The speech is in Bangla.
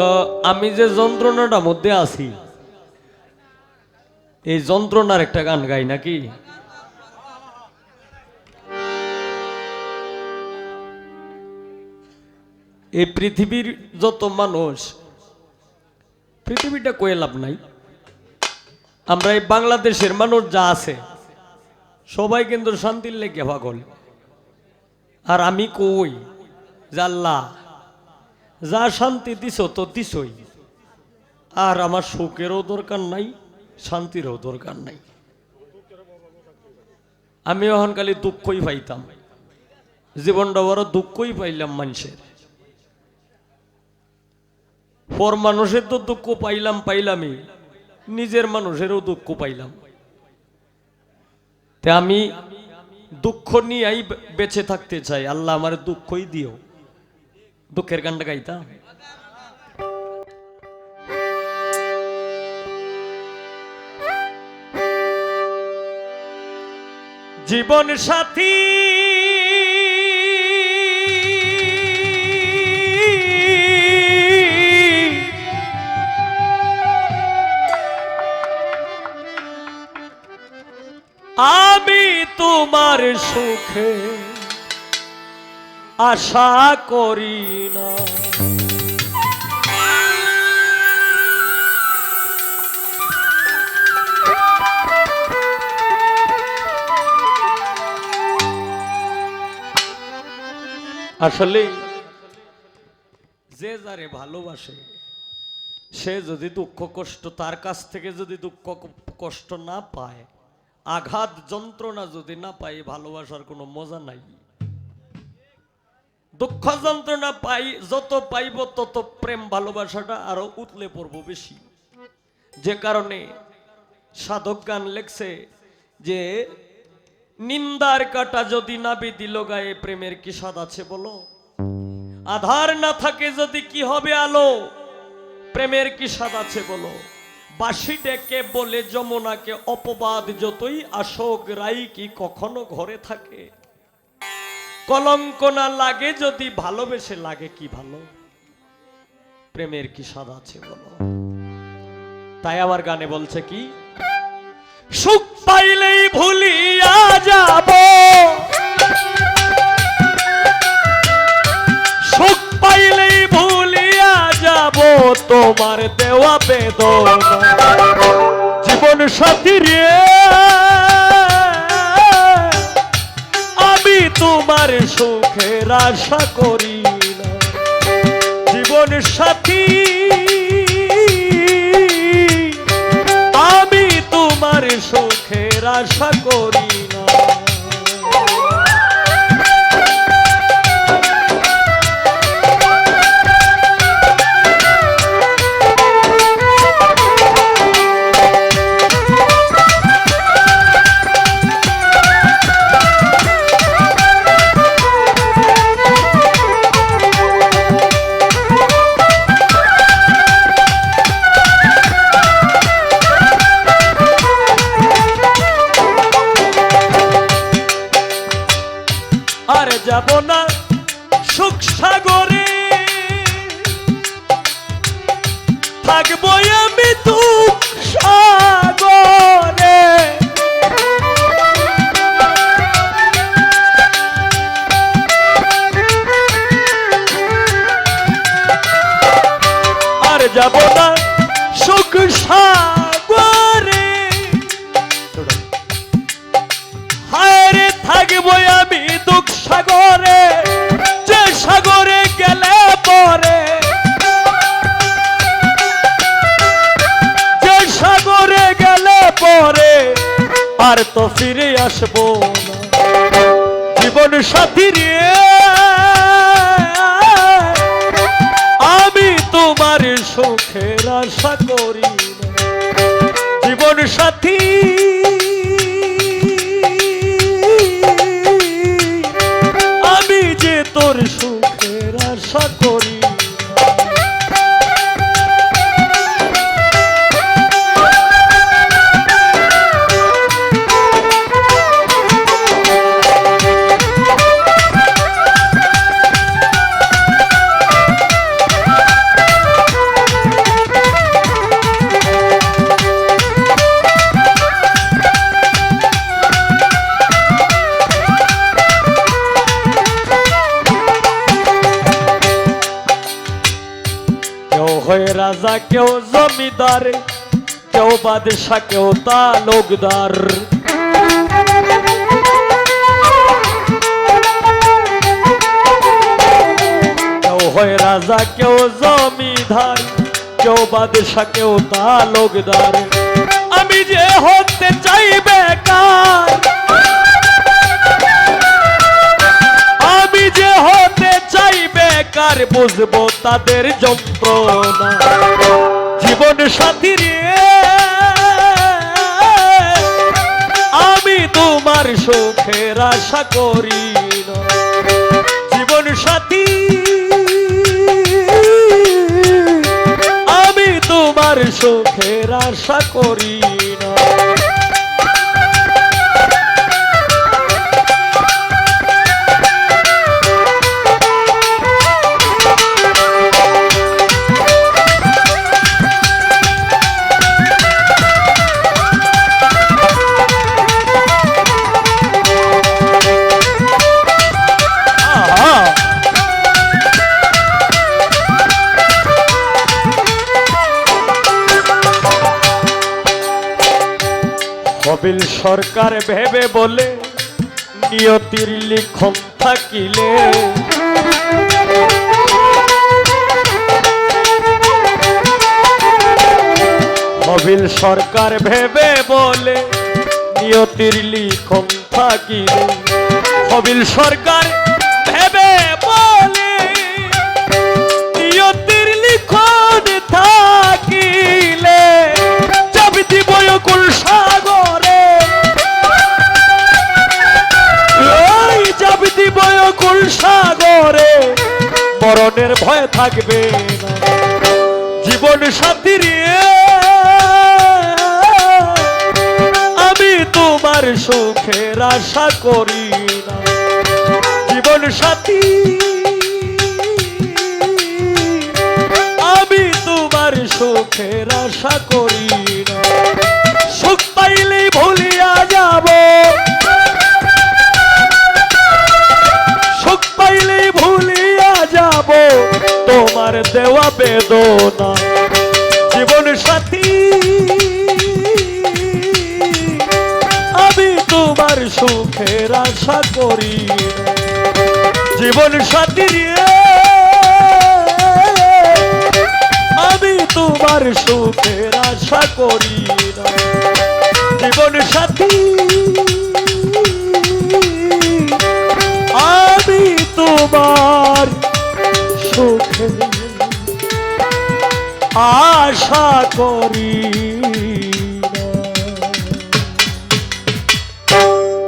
তো আমি যে যন্ত্রণাটার মধ্যে আছি, এই যন্ত্রণার একটা গান গাই নাকি? এই পৃথিবীর যত মানুষ, পৃথিবীটা কয়ে লাভ নাই। আমরা এই বাংলাদেশের মানুষ যা আছে, সবাই কিন্তু শান্তির লেগে পাগল। আর আমি কই জাল্লা যা শান্তি দিছ তো দিছই। আর আমার সুখেরও দরকার নাই, শান্তিরও দরকার নাই। আমি এখন দুঃখই পাইতাম। জীবনটা বড় দুঃখই পাইলাম মানুষের। পর মানুষের তো দুঃখ পাইলাম, পাইলামই। নিজের মানুষেরও দুঃখ পাইলাম। তে আমি দুঃখ নিয়েই বেঁচে থাকতে চাই। আল্লাহ আমার দুঃখই দিও। দুঃখের গানটা গাইতাম জীবন সাথী আমি তোমার সুখে আশা করি না। আসলে যে যারে ভালোবাসে, সে যদি দুঃখ কষ্ট, তার কাছ থেকে যদি দুঃখ কষ্ট না পায়, আঘাত যন্ত্রণা যদি না পায় ভালোবাসার কোনো মজা নাই। দুঃখ যন্ত্রণা পাই, যত পাইব তত প্রেম ভালোবাসাটা আরও উতলে পড়ব বেশি। যে কারণে সাধক গান লেখছে যে, নিন্দার কাটা যদি না দিল গায়ে, প্রেমের কি স্বাদ আছে বলো? আধার না থাকে যদি কি হবে আলো, প্রেমের কি স্বাদ আছে বলো? বাসি ডেকে বলে যমুনাকে, অপবাদ যতই আসক, রাই কি কখনো ঘরে থাকে? কলঙ্ক না লাগে, যদি ভালোবেসে লাগে কি ভালো? প্রেমের কি স্বাদ আছে বলো? তাই আমার গানে বলছে কি? সুখ পাইলেই ভুলিয়া যাব। সুখ পাইলেই ভুলিয়া যাব, তোমার দেওয়া বেদনা। জীবন সাথী রে। তোমার সুখের আশা করি জীবন সাথী আমি তোমার সুখের আশা করি আর যাব না সুখ সাগরে। থাকব আমি সাগরে। আর যাব না সুখ আর তো ফিরে আসব জীবন সাথী রে, আমি তোমার সুখের আশা করি জীবন সাথী, আমি যে তোর সুখের আশা করি হয় রাজা কেউ জমিদার, কেউ বাদশাহ, কেউ তালুকদার। কেউ হয় রাজা, কেউ জমিদার, কেউ বাদশাহ, কেউ তালুকদার। আমি যে হতে চাই বেকার, আমি যে হতে চাই বেকার বুঝব তাদের যন্ত্রণা। জীবন সাথী আমি তোমার সুখের আশা করি জীবন সাথী, আমি তোমার সুখের আশা করি কবিল সরকার ভেবে বলে, নিয়তির লিখন থাকিলে। কবিল সরকার ভেবে বলে, নিয়তির লিখন থাকিলে। কবিল সরকার সাগরে মরণের ভয় থাকবে জীবন সাথী রে, আমি তোমার সুখের আশা করি জীবন সাথী, আমি তোমার সুখের আশা করি সুখ পাইলেই ভুলিয়া দেওয়া বেদনা। জীবন সাথী, আমি তোমার সুখের আশা করি। জীবন সাথী আমি তোমার সুখের আশা করি। জীবন সাথী আশা করি।